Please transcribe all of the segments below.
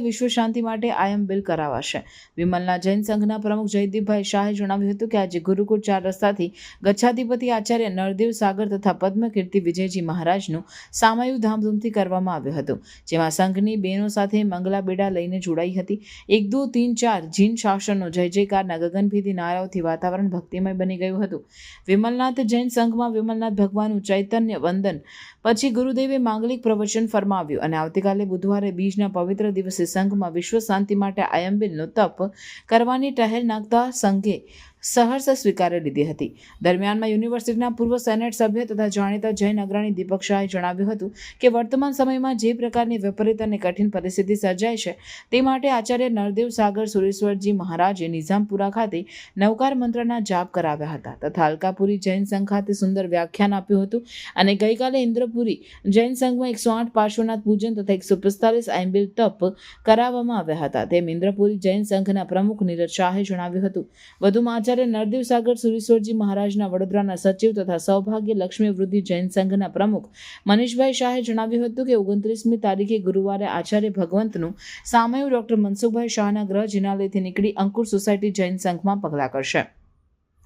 વિશ્વ શાંતિ માટે આયમ બિલ કરાવાશે. વિમલના જૈન સંઘના પ્રમુખ જયદીપભાઈ શાહે જણાવ્યું હતું કે આજે ગુરુકુળ ચાર રસ્તાથી ગચ્છાધિપતિ આચાર્ય નરદેવ સાગર તથા પદ્મકીર્તિ વિજયજી મહારાજનું સામયું ધામધૂમથી કરવામાં આવ્યું હતું, જેમાં સંઘની બહેનો સાથે મંગલા બેડા લઈને જોડાઈ હતી. એક, દો, તીન, ચાર જીન શાસનનો જય જયકારના ગગનભેદી નારાઓથી વાતાવરણ ભક્તિમય બની ગયું હતું. વિમલનાથ જૈન સંઘમાં વિમલનાથ ભગવાનનું ચૈતન્ય વંદન પછી ગુરુદેવે માંગલિક પ્રવચન ફરમાવ્યું અને આવતીકાલે બુધવારે બીજના પવિત્ર દિવસે સંઘમાં વિશ્વ શાંતિ માટે આયંબિલનો તપ કરવાની ટહેલ નાખતા સંઘે સહર્ષ સ્વીકારી લીધી હતી. દરમિયાનમાં યુનિવર્સિટીના પૂર્વ સેનેટ સભ્ય તથા જાણીતા જૈન અગ્રણી દીપક શાહે જણાવ્યું હતું કે વર્તમાન સમયમાં જે પ્રકારની વિપરીત અને કઠિન પરિસ્થિતિ સર્જાય છે, તે માટે આચાર્ય નરદેવ સાગર સુરેશ્વરજી મહારાજે નિઝામપુરા ખાતે નવકાર મંત્રના જાપ કરાવ્યા હતા તથા અલકાપુરી જૈન સંઘ ખાતે સુંદર વ્યાખ્યાન આપ્યું હતું અને ગઈકાલે ઇન્દ્રપુરી જૈન સંઘમાં એકસો આઠ પાર્શ્વનાથ પૂજન તથા એકસો પિસ્તાલીસ આંબિલ તપ કરાવવામાં આવ્યા હતા. તેમ ઇન્દ્રપુરી જૈન સંઘના પ્રમુખ નીરજ શાહે જણાવ્યું હતું. વધુમાં આચાર્ય નરદેવ સાગર સુરીશ્વરજી મહારાજના વડોદરાના સચિવ તથા સૌભાગ્ય લક્ષ્મી વૃદ્ધિ જૈન સંઘના પ્રમુખ મનીષભાઈ શાહે જણાવ્યું હતું કે ઓગણત્રીસમી તારીખે ગુરુવારે આચાર્ય ભગવંતનું સામયું ડોક્ટર મનસુખભાઈ શાહના ગ્રહ જિનાલયથી નીકળી અંકુર સોસાયટી જૈન સંઘમાં પગલાં કરશે.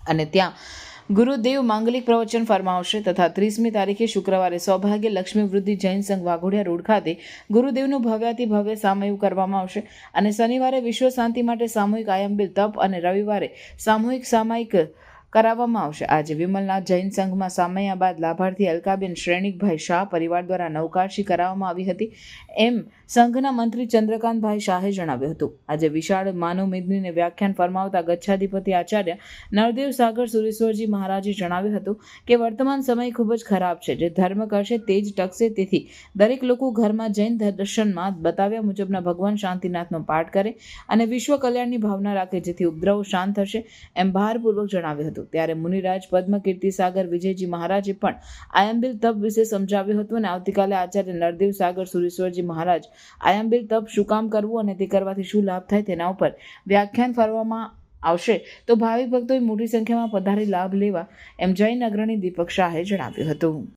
અને ત્યાં ગુરુદેવ માંગલિક પ્રવચન ફરમાવશે તથા ત્રીસમી તારીખે શુક્રવારે સૌભાગ્ય લક્ષ્મી વૃદ્ધિ જૈન સંઘ વાઘોડિયા રોડ ખાતે ગુરુદેવનું ભવ્યાથી ભવ્ય સામયિક કરવામાં આવશે અને શનિવારે વિશ્વ શાંતિ માટે સામૂહિક આયંબિલ તપ અને રવિવારે સામૂહિક સામાયિક કરાવવામાં આવશે. આજે વિમલનાથ જૈન સંઘમાં સામૈયા બાદ લાભાર્થી અલકાબેન શ્રેણિકભાઈ શાહ પરિવાર દ્વારા નૌકાશી કરાવવામાં આવી હતી. એમ સંઘના મંત્રી ચંદ્રકાંતભાઈ શાહે જણાવ્યું હતું. આજે વિશાળ માનવ મેદનીને વ્યાખ્યાન ફરમાવતા ગચ્છાધિપતિ આચાર્ય નરદેવ સાગર સુરેશ્વરજી મહારાજે જણાવ્યું હતું કે, વર્તમાન સમય ખૂબ જ ખરાબ છે. જે ધર્મ કરશે તે જ ટકશે. તેથી દરેક લોકો ઘરમાં જૈન દર્શનમાં બતાવ્યા મુજબના ભગવાન શાંતિનાથનો પાઠ કરે અને વિશ્વ કલ્યાણની ભાવના રાખે, જેથી ઉપદ્રવો શાંત થશે એમ ભારપૂર્વક જણાવ્યું હતું. ત્યારે મુનિરાજ પદ્મકીર્તિ સાગર વિજયજી મહારાજે પણ આયંબિલ તપ વિશે સમજાવ્યું હતું અને આવતીકાલે આચાર્ય નરદેવ સાગર સુરેશ્વરજી મહારાજ આયંબિલ તપ શું કામ કરવું અને તે કરવાથી શું લાભ થાય તેના ઉપર વ્યાખ્યાન ફરવામાં આવશે. તો ભાવિક ભક્તોએ મોટી સંખ્યામાં પધારી લાભ લેવા એમ જૈન અગ્રણી દીપક શાહે જણાવ્યું હતું.